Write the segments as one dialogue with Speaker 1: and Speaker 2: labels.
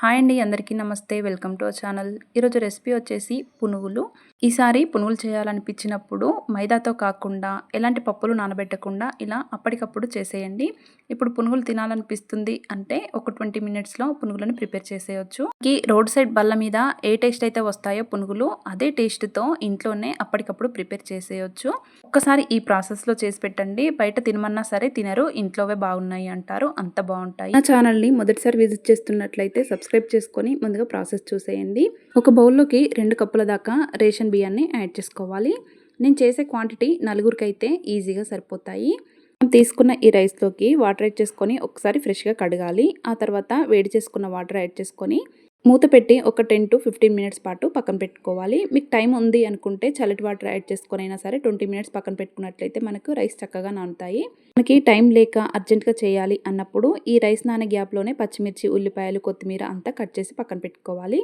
Speaker 1: Hi అండి అందరికీ నమస్తే. Welcome to our channel. ఈరోజు రెసిపీ వచ్చేసి పునుగులు. ఈసారి పునుగులు చేయాలనిపించినప్పుడు మైదాతో కాకుండా ఎలాంటి పప్పులు నానబెట్టకుండా ఇలా అప్పటికప్పుడు చేసేయండి. ఇప్పుడు పునుగులు తినాలనిపిస్తుంది అంటే ఒక ట్వంటీ మినిట్స్లో పునుగులను ప్రిపేర్ చేసేయచ్చు. ఈ రోడ్ సైడ్ బల్ల మీద ఏ టేస్ట్ అయితే వస్తాయో పునుగులు అదే టేస్ట్తో ఇంట్లోనే అప్పటికప్పుడు ప్రిపేర్ చేసేయచ్చు. ఒక్కసారి ఈ ప్రాసెస్లో చేసి పెట్టండి. బయట తినమన్నా సరే తినరు. ఇంట్లోవే బాగున్నాయి అంటారు. అంత బాగుంటాయి. నా ఛానల్ని మొదటిసారి విజిట్ చేస్తున్నట్లయితే సబ్స్క్రైబ్ చేసుకొని ముందుగా ప్రాసెస్ చూసేయండి. ఒక బౌల్లోకి రెండు కప్పుల దాకా రేషన్ బియ్యాన్ని యాడ్ చేసుకోవాలి. నేను చేసే క్వాంటిటీ నలుగురికి అయితే ఈజీగా సరిపోతాయి. తీసుకున్న ఈ రైస్లోకి వాటర్ యాడ్ చేసుకొని ఒకసారి ఫ్రెష్గా కడగాలి. ఆ తర్వాత వేడి చేసుకున్న వాటర్ యాడ్ చేసుకొని మూత పెట్టి ఒక టెన్ టు ఫిఫ్టీన్ మినిట్స్ పాటు పక్కన పెట్టుకోవాలి. మీకు టైం ఉంది అనుకుంటే చల్లటి వాటర్ యాడ్ చేసుకొని అయినా సరే ట్వంటీ మినిట్స్ పక్కన పెట్టుకున్నట్లయితే మనకు రైస్ చక్కగా నానుతాయి. మనకి టైం లేక అర్జెంట్గా చేయాలి అన్నప్పుడు ఈ రైస్ నాన గ్యాప్లోనే పచ్చిమిర్చి ఉల్లిపాయలు కొత్తిమీర అంతా కట్ చేసి పక్కన పెట్టుకోవాలి.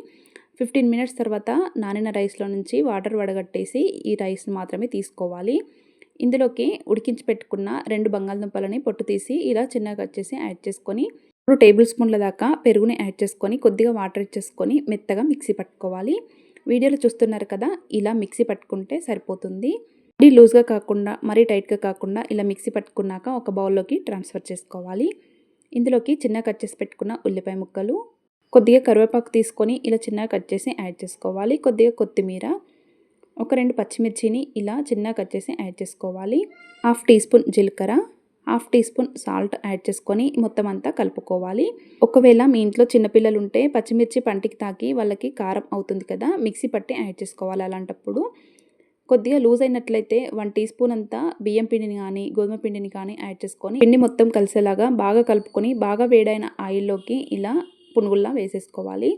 Speaker 1: ఫిఫ్టీన్ మినిట్స్ తర్వాత నానిన రైస్లో నుంచి వాటర్ వడగట్టేసి ఈ రైస్ని మాత్రమే తీసుకోవాలి. ఇందులోకి ఉడికించి పెట్టుకున్న రెండు బంగాళదుంపలని పొట్టు తీసి ఇలా చిన్నగా కట్ చేసి యాడ్ చేసుకొని ఇప్పుడు టేబుల్ స్పూన్ల దాకా పెరుగుని యాడ్ చేసుకొని కొద్దిగా వాటర్ ఇచ్చేసుకొని మెత్తగా మిక్సీ పట్టుకోవాలి. వీడియోలో చూస్తున్నారు కదా ఇలా మిక్సీ పట్టుకుంటే సరిపోతుంది. మరీ లూజ్గా కాకుండా మరీ టైట్గా కాకుండా ఇలా మిక్సీ పట్టుకున్నాక ఒక బౌల్లోకి ట్రాన్స్ఫర్ చేసుకోవాలి. ఇందులోకి చిన్నగా కట్ చేసి పెట్టుకున్న ఉల్లిపాయ ముక్కలు కొద్దిగా కరివేపాకు తీసుకొని ఇలా చిన్నగా కట్ చేసి యాడ్ చేసుకోవాలి. కొద్దిగా కొత్తిమీర ఒక రెండు పచ్చిమిర్చిని ఇలా చిన్నగా కట్ చేసి యాడ్ చేసుకోవాలి. హాఫ్ టీ స్పూన్ జీలకర్ర half teaspoon salt add చేసుకొని మొత్తం అంతా కలుపుకోవాలి. ఒకవేళ మీ ఇంట్లో చిన్నపిల్లలు ఉంటే పచ్చిమిర్చి పంటికి తాకి వాళ్ళకి కారం అవుతుంది కదా మిక్సీ పట్టి యాడ్ చేసుకోవాలి అలాంటప్పుడు. కొద్దిగా లూజ్ అయినట్లయితే వన్ టీ స్పూన్ అంతా బియ్యం పిండిని కానీ గోధుమ పిండిని కానీ యాడ్ చేసుకొని పిండి మొత్తం కలిసేలాగా బాగా కలుపుకొని బాగా వేడైన ఆయిల్లోకి ఇలా పునుగుల్లా వేసేసుకోవాలి.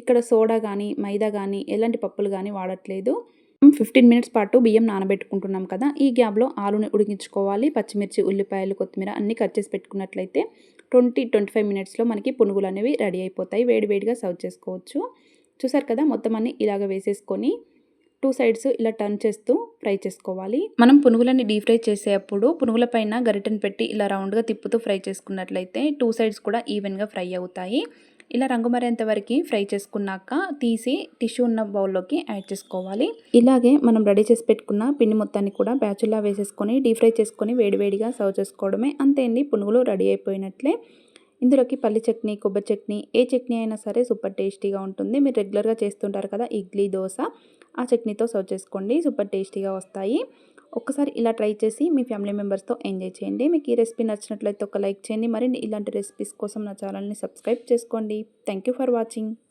Speaker 1: ఇక్కడ సోడా కానీ మైదా కానీ ఎలాంటి పప్పులు కానీ వాడట్లేదు. ఫిఫ్టీన్ మినిట్స్ పాటు బియ్యం నానబెట్టుకుంటున్నాం కదా ఈ గ్యాప్లో ఆలుని ఉడికించుకోవాలి. పచ్చిమిర్చి ఉల్లిపాయలు కొత్తిమీర అన్నీ కట్ చేసి పెట్టుకున్నట్లయితే ట్వంటీ ట్వంటీ ఫైవ్ మినిట్స్లో మనకి పునుగులు అనేవి రెడీ అయిపోతాయి. వేడివేడిగా సర్వ్ చేసుకోవచ్చు. చూసారు కదా మొత్తం అన్ని ఇలాగ వేసేసుకొని టూ సైడ్స్ ఇలా టర్న్ చేస్తూ ఫ్రై చేసుకోవాలి. మనం పునుగులని డీప్ ఫ్రై చేసేటప్పుడు పునుగుల పైన గరిటెను పెట్టి ఇలా రౌండ్గా తిప్పుతూ ఫ్రై చేసుకున్నట్లయితే టూ సైడ్స్ కూడా ఈవెన్గా ఫ్రై అవుతాయి. ఇలా రంగు మరేంత వరకు ఫ్రై చేసుకున్నాక తీసి టిష్యూ ఉన్న బౌల్లోకి యాడ్ చేసుకోవాలి. ఇలాగే మనం రెడీ చేసి పెట్టుకున్న పిండి మొత్తాన్ని కూడా బ్యాచుల్లా వేసేసుకొని డీప్ ఫ్రై చేసుకొని వేడివేడిగా సర్వ్ చేసుకోవడమే. అంతే అండి పునుగులు రెడీ అయిపోయినట్లే. ఇందులోకి పల్లి చట్నీ కొబ్బరి చట్నీ ఏ చట్నీ అయినా సరే సూపర్ టేస్టీగా ఉంటుంది. మీరు రెగ్యులర్గా చేస్తుంటారు కదా ఇడ్లీ దోశ ఆ చట్నీతో సర్వ్ చేసుకోండి. సూపర్ టేస్టీగా వస్తాయి. ఒక్కసారి ఇలా ట్రై చేసి మీ ఫ్యామిలీ మెంబర్స్తో ఎంజాయ్ చేయండి. మీకు ఈ రెసిపీ నచ్చినట్లయితే ఒక లైక్ చేయండి. మరిన్ని ఇలాంటి రెసిపీస్ కోసం నా ఛానల్ని సబ్స్క్రైబ్ చేసుకోండి. Thank for watching.